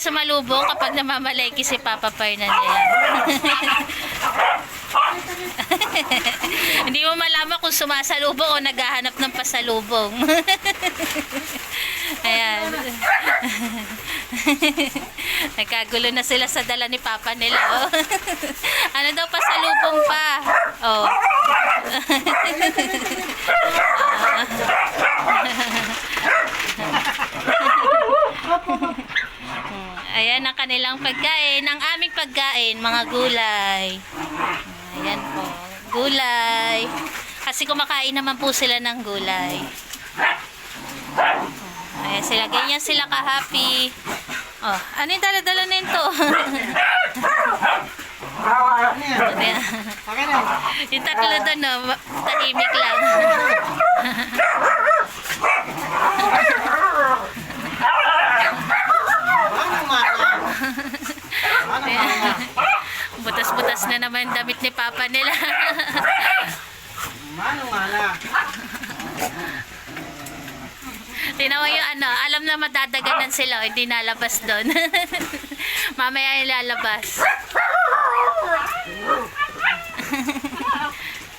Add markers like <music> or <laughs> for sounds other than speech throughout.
sumalubong kapag namamalengke si Papa Fernandez. <laughs> Hindi mo malaman kung sumasalubong o naghahanap ng pasalubong. <laughs> Ayan. <laughs> Nagkagulo na sila sa dala ni Papa nila. Oh. ano daw pasalubong pa? Oh. Hmm, Ayan ang kanilang pagkain. Ang aming pagkain, mga gulay. Ayan po. Gulay. Kasi kumakain naman po sila ng gulay. Ayan sila. Ganyan sila ka-happy. Oh, ano yung dala-dala na. Akin na. <laughs> yung tatlo doon, no, tahimik lang. Butas-butas na naman damit ni Papa nila. Manong mana. Tinawa yung ano, alam na madadaganan sila, hindi nalabas doon. <laughs> Mamaya ilalabas.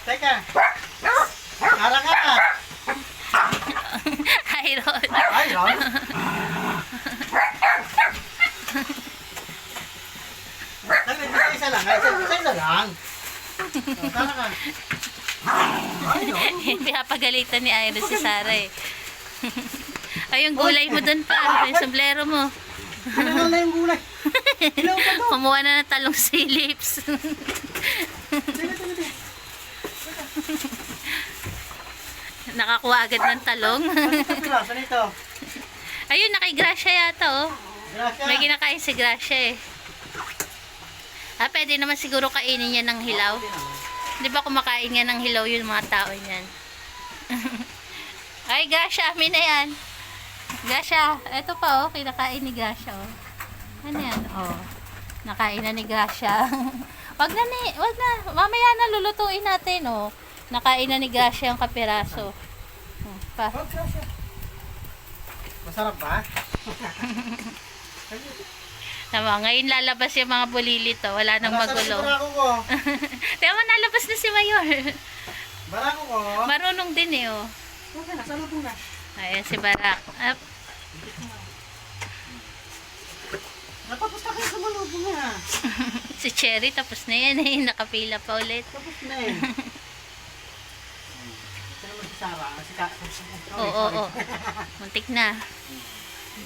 Teka. Kara ka na. Hi, Ron. Ay, Ron. Teka, isa lang. Isa isa isa lang. Oh, Kara ka. Pinapagalitan ni Iris si Sarah eh. <laughs> Ay, yung gulay mo doon pa. Yung sombrero mo. Ano na yung gulay? Ilaw pa to. Kumuha na ng talong silips. <laughs> Nakakuha agad ng talong. Saan ito? Ayun, nakay Gracia yata oh. Gracia. May kinakain si Gracia eh. Ah, pwede naman siguro kainin niya ng hilaw. Di ba kumakain nga ng hilaw yung mga tao niyan? <laughs> Ay, Gracia, amin na yan. Gracia, eto pa oh, kinakain ni Gracia oh. Ano yan? Oh, nakain na ni Gracia. <laughs> wag na ni, wag na. Mamaya na lulutuin natin oh. Nakain na ni Gracia yung kapiraso. Oh, pa. Masarap ba? <laughs> Tama, ngayon lalabas yung mga bulili to. Wala nang magulo. barako ko? <laughs> Tama, nalabas na si Mayor. Barako ko. Marunong din eh, oh. Okay na, salubong na. Ayan si Barak. Ah, Natapos na kayo sa malubong na. si Cherry, tapos na yan eh. Nakapila pa ulit. Tapos na eh. <laughs> Ito naman si Sarah. ah, Si Ka... Oo, oo, oo. Muntik na.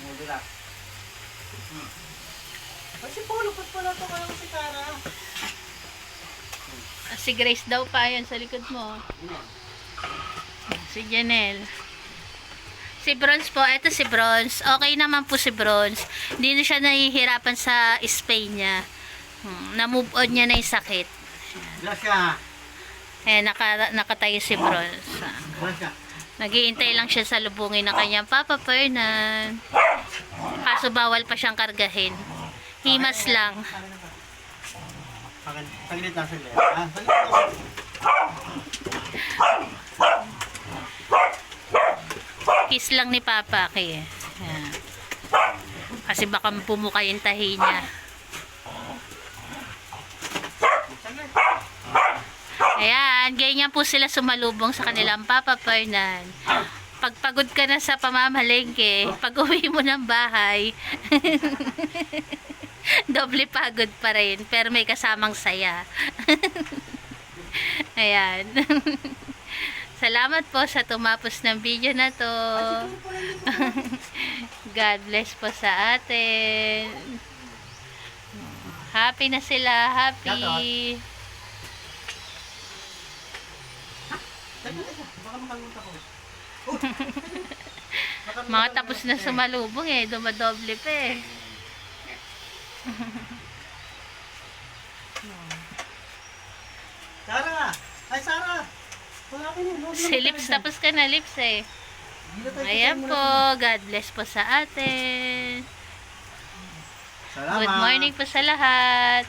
Mudura. Ay, si Polo, ba't pala ito kaya si Kara? Ah, Si Grace daw pa yan sa likod mo. Si Janelle. Si Bronze po, eto si Bronze. Okay naman po si Bronze. Hindi na siya nahihirapan sa Spain niya. Hmm, na-move on niya na yung sakit. Gracia. Eh, naka, nakatayo si Bronze. Ah. Gracia. Naghihintay lang siya sa lubungin ng kanyang Papa Fernan. Kaso bawal pa siyang kargahin. Himas lang. Saglit lang. Ah, saglit lang. Kiss lang ni Papa kay. Kasi baka pumuka yung tahi niya. Ayan, ganyan po sila sumalubong sa kanilang Papa Fernan. Pagpagod ka na sa pamamalengke, pag uwi mo ng bahay, <laughs> <laughs> doble pagod pa rin, pero may kasamang saya. <laughs> Ayan. <laughs> Salamat po sa tumapos ng video na to. God bless po sa atin. Happy na sila, happy. Mga tapos na sumalubong eh, dumadoble pa eh. <laughs> Sarah! Ay, Sarah! Wala ka yun. Si Lips, tapos ka na Lips eh. Ayan po, God bless po sa atin. Salamat. Good morning po sa lahat.